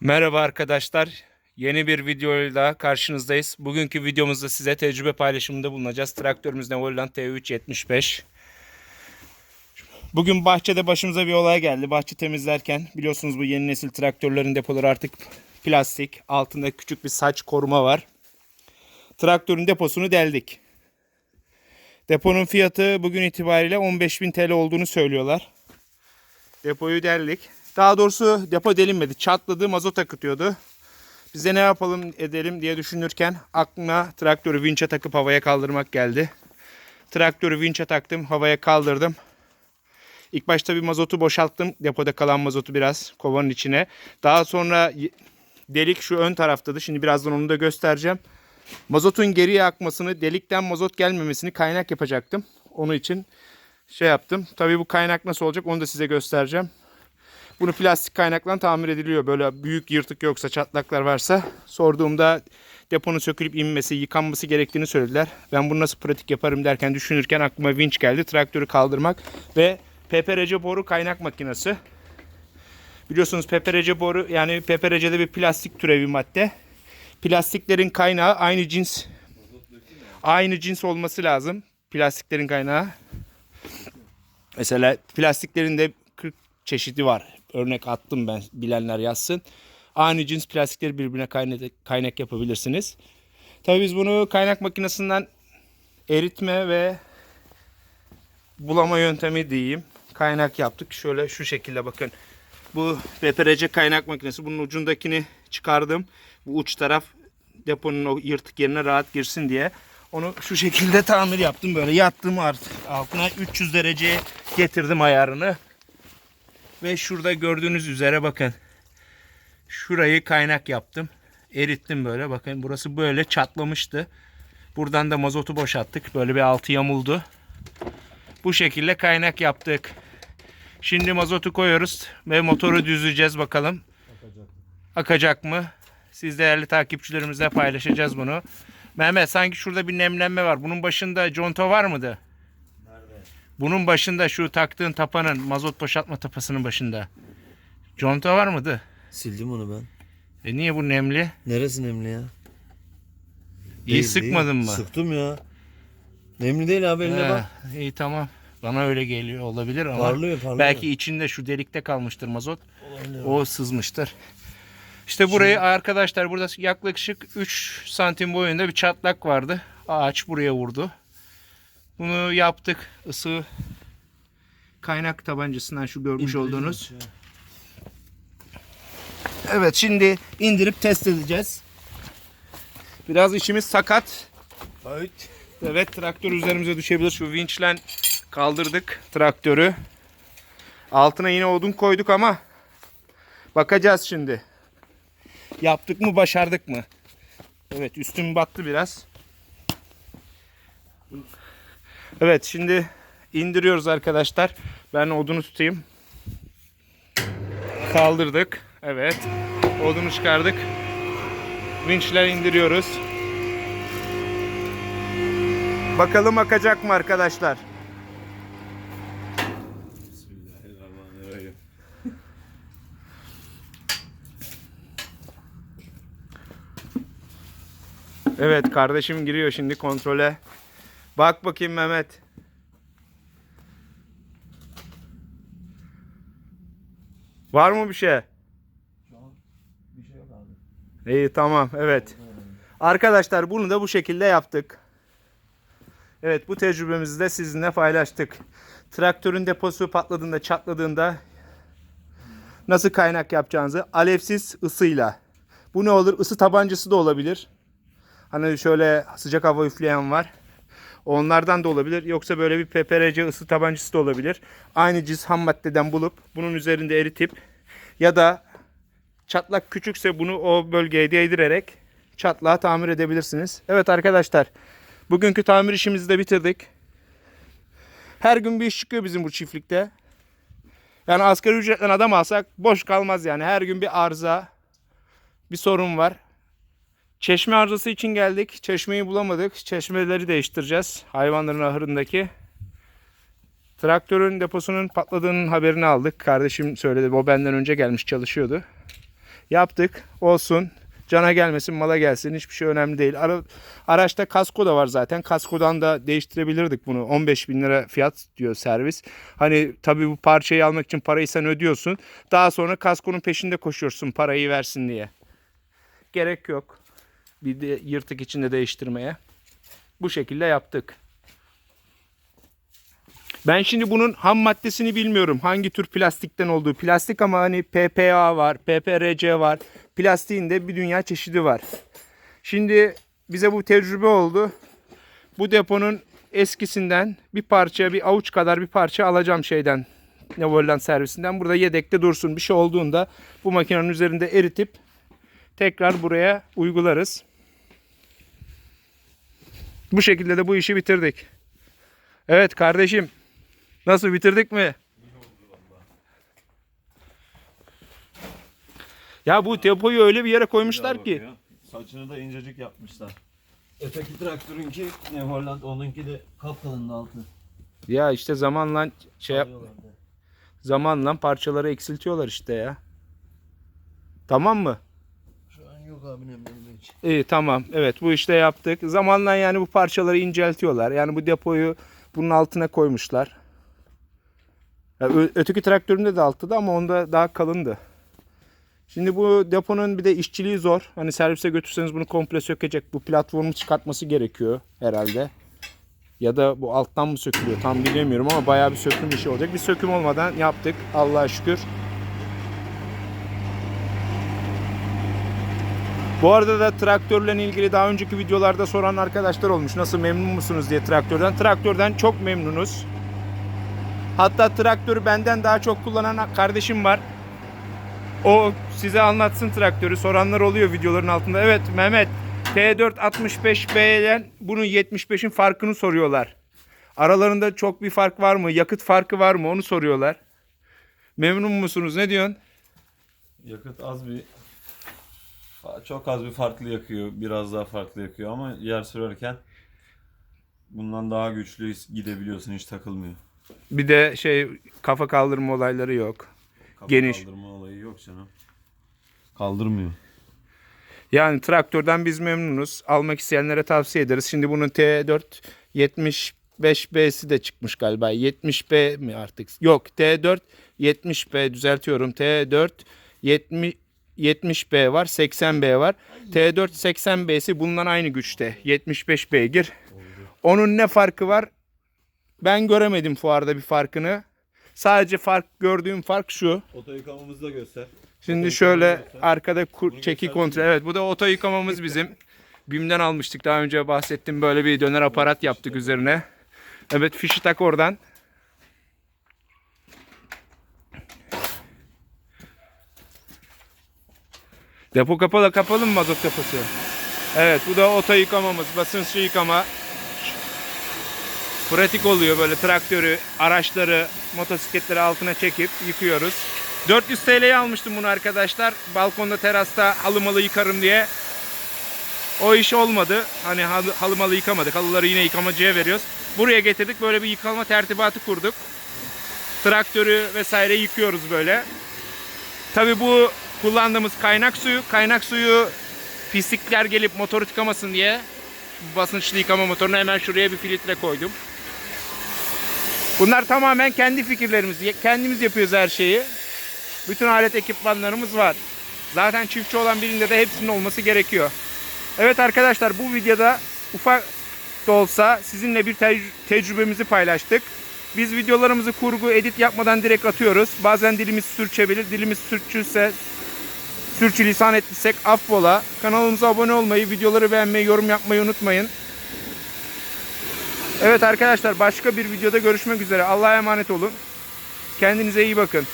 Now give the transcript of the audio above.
Merhaba arkadaşlar. Yeni bir videoyla karşınızdayız. Bugünkü videomuzda size tecrübe paylaşımında bulunacağız. Traktörümüz Nevoland T375. Bugün bahçede başımıza bir olay geldi. Bahçe temizlerken biliyorsunuz bu yeni nesil traktörlerin depoları artık plastik. Altında küçük bir saç koruma var. Traktörün deposunu deldik. Deponun fiyatı bugün itibariyle 15.000 TL olduğunu söylüyorlar. Depoyu deldik. Daha doğrusu depo delinmedi. Çatladı, mazot akıtıyordu. Biz de ne yapalım edelim diye düşünürken aklıma traktörü vinçe takıp havaya kaldırmak geldi. Traktörü vinçe taktım, havaya kaldırdım. İlk başta bir mazotu boşalttım. Depoda kalan mazotu biraz kovanın içine. Daha sonra delik şu ön taraftadı. Şimdi birazdan onu da göstereceğim. Mazotun geriye akmasını, delikten mazot gelmemesini kaynak yapacaktım. Onun için şey yaptım. Tabii bu kaynak nasıl olacak onu da size göstereceğim. Bunu plastik kaynakla tamir ediliyor. Böyle büyük yırtık yoksa, çatlaklar varsa sorduğumda deponun sökülüp inmesi, yıkanması gerektiğini söylediler. Ben bunu nasıl pratik yaparım derken düşünürken aklıma vinç geldi. Traktörü kaldırmak ve PPRC boru kaynak makinesi. Biliyorsunuz PPRC boru yani PPRC'de bir plastik türevi madde. Plastiklerin kaynağı aynı cins aynı cins olması lazım. Plastiklerin kaynağı. Mesela plastiklerin de 40 çeşidi var. Örnek attım ben bilenler yazsın. Aynı cins plastikleri birbirine kaynak, kaynak yapabilirsiniz. Tabii biz bunu kaynak makinesinden eritme ve bulama yöntemi diyeyim. Kaynak yaptık. Şöyle şu şekilde bakın. Bu PPRC kaynak makinesi. Bunun ucundakini çıkardım. Bu uç taraf deponun o yırtık yerine rahat girsin diye. Onu şu şekilde tamir yaptım. Böyle yattım artık altına 300 dereceye getirdim ayarını. Ve şurada gördüğünüz üzere bakın. Şurayı kaynak yaptım. Erittim böyle. Bakın burası böyle çatlamıştı. Buradan da mazotu boşalttık. Böyle bir altı yamuldu. Bu şekilde kaynak yaptık. Şimdi mazotu koyuyoruz ve motoru düzleyeceğiz bakalım. Akacak mı? Siz değerli takipçilerimizle paylaşacağız bunu. Mehmet sanki şurada bir nemlenme var. Bunun başında conta var mıydı? Bunun başında şu taktığın tapanın mazot boşaltma tapasının başında. Conta var mıydı? Sildim onu ben. E niye bu nemli? Neresi nemli ya? İyi Değil, sıkmadın değil. mı? Sıktım ya. Nemli değil abi eline He, bak. iyi tamam. Bana öyle geliyor olabilir ama Parlıyor parlıyor. belki içinde şu delikte kalmıştır mazot. O sızmıştır. İşte burayı arkadaşlar burada yaklaşık 3 santim boyunda bir çatlak vardı. Ağaç buraya vurdu. Bunu yaptık. Isı kaynak tabancasından şu görmüş olduğunuz. Evet şimdi indirip test edeceğiz. Biraz işimiz sakat. Evet. Evet traktör üzerimize düşebilir. Şu vinçle kaldırdık traktörü. Altına yine odun koyduk ama bakacağız şimdi. Yaptık mı başardık mı? Evet üstüm battı biraz. Evet şimdi indiriyoruz arkadaşlar. Ben odunu tutayım. Kaldırdık. Evet. Odunu çıkardık. Vinçler indiriyoruz. Bakalım akacak mı arkadaşlar? Evet kardeşim giriyor şimdi kontrole. Bak bakayım Mehmet. Var mı bir şey? İyi tamam evet. Arkadaşlar bunu da bu şekilde yaptık. Evet bu tecrübemizi de sizinle paylaştık. Traktörün deposu patladığında çatladığında nasıl kaynak yapacağınızı alevsiz ısıyla. Bu ne olur? Isı tabancası da olabilir. Hani şöyle sıcak hava üfleyen var. Onlardan da olabilir. Yoksa böyle bir PPRC ısı tabancası da olabilir. Aynı cins ham maddeden bulup bunun üzerinde eritip ya da çatlak küçükse bunu o bölgeye değdirerek çatlağı tamir edebilirsiniz. Evet arkadaşlar bugünkü tamir işimizi de bitirdik. Her gün bir iş çıkıyor bizim bu çiftlikte. Yani asgari ücretten adam alsak boş kalmaz yani. Her gün bir arıza, bir sorun var. Çeşme arızası için geldik. Çeşmeyi bulamadık. Çeşmeleri değiştireceğiz. Hayvanların ahırındaki. Traktörün deposunun patladığının haberini aldık. Kardeşim söyledi. O benden önce gelmiş çalışıyordu. Yaptık. Olsun. Cana gelmesin, mala gelsin. Hiçbir şey önemli değil. Ara, araçta kasko da var zaten. Kaskodan da değiştirebilirdik bunu. 15 bin lira fiyat diyor servis. Hani tabii bu parçayı almak için parayı sen ödüyorsun. Daha sonra kaskonun peşinde koşuyorsun parayı versin diye. Gerek yok. Bir de yırtık içinde değiştirmeye. Bu şekilde yaptık. Ben şimdi bunun ham maddesini bilmiyorum. Hangi tür plastikten olduğu. Plastik ama hani PPA var, PPRC var. Plastiğin de bir dünya çeşidi var. Şimdi bize bu tecrübe oldu. Bu deponun eskisinden bir parça, bir avuç kadar bir parça alacağım şeyden. Nevoland servisinden. Burada yedekte dursun. Bir şey olduğunda bu makinenin üzerinde eritip tekrar buraya uygularız. Bu şekilde de bu işi bitirdik. Evet kardeşim. Nasıl bitirdik mi? Ya bu depoyu öyle bir yere koymuşlar ki. Saçını da incecik yapmışlar. Öteki traktörünki ne Holland onunki de kapkalındı altı. Ya işte zamanla şey yap, zamanla parçaları eksiltiyorlar işte ya. Tamam mı? Şu an yok abi hiç. İyi tamam. Evet bu işte yaptık. Zamanla yani bu parçaları inceltiyorlar. Yani bu depoyu bunun altına koymuşlar. Ya, ö- öteki traktörümde de altıda ama onda daha kalındı. Şimdi bu deponun bir de işçiliği zor. Hani servise götürseniz bunu komple sökecek. Bu platformu çıkartması gerekiyor herhalde. Ya da bu alttan mı sökülüyor tam bilemiyorum ama bayağı bir söküm işi olacak. Bir söküm olmadan yaptık Allah'a şükür. Bu arada da traktörle ilgili daha önceki videolarda soran arkadaşlar olmuş. Nasıl memnun musunuz diye traktörden. Traktörden çok memnunuz. Hatta traktörü benden daha çok kullanan kardeşim var. O size anlatsın traktörü. Soranlar oluyor videoların altında. Evet Mehmet T4 65B'den bunun 75'in farkını soruyorlar. Aralarında çok bir fark var mı? Yakıt farkı var mı? Onu soruyorlar. Memnun musunuz? Ne diyorsun? Yakıt az bir çok az bir farklı yakıyor. Biraz daha farklı yakıyor ama yer sürerken bundan daha güçlü gidebiliyorsun hiç takılmıyor. Bir de şey kafa kaldırma olayları yok. Kafa Geniş. kaldırma olayı yok canım. Kaldırmıyor. Yani traktörden biz memnunuz. Almak isteyenlere tavsiye ederiz. Şimdi bunun T4 75B'si de çıkmış galiba. 70B mi artık? Yok T4 70B düzeltiyorum. T4 70 70B var, 80B var. T4 80B'si bundan aynı güçte. 75 beygir. Onun ne farkı var? Ben göremedim fuarda bir farkını. Sadece fark gördüğüm fark şu. Oto yıkamamızı da göster. Şimdi şöyle arkada kur, çeki kontrol. Evet bu da oto yıkamamız bizim. BİM'den almıştık daha önce bahsettim. Böyle bir döner aparat yaptık üzerine. Evet fişi tak oradan. Depo kapalı kapalı mı mazot deposu? Evet bu da oto yıkamamız. Basınçlı yıkama. Pratik oluyor böyle traktörü, araçları, motosikletleri altına çekip yıkıyoruz. 400 TL'ye almıştım bunu arkadaşlar. Balkonda terasta halı malı yıkarım diye. O iş olmadı. Hani halı, halı malı yıkamadık. Halıları yine yıkamacıya veriyoruz. Buraya getirdik. Böyle bir yıkama tertibatı kurduk. Traktörü vesaire yıkıyoruz böyle. Tabi bu kullandığımız kaynak suyu. Kaynak suyu pislikler gelip motoru tıkamasın diye basınçlı yıkama motoruna hemen şuraya bir filtre koydum. Bunlar tamamen kendi fikirlerimiz. Kendimiz yapıyoruz her şeyi. Bütün alet ekipmanlarımız var. Zaten çiftçi olan birinde de hepsinin olması gerekiyor. Evet arkadaşlar bu videoda ufak da olsa sizinle bir tec- tecrübemizi paylaştık. Biz videolarımızı kurgu, edit yapmadan direkt atıyoruz. Bazen dilimiz sürçebilir. Dilimiz sürçürse, sürçülisan ettiysek affola. Kanalımıza abone olmayı, videoları beğenmeyi, yorum yapmayı unutmayın. Evet arkadaşlar başka bir videoda görüşmek üzere. Allah'a emanet olun. Kendinize iyi bakın.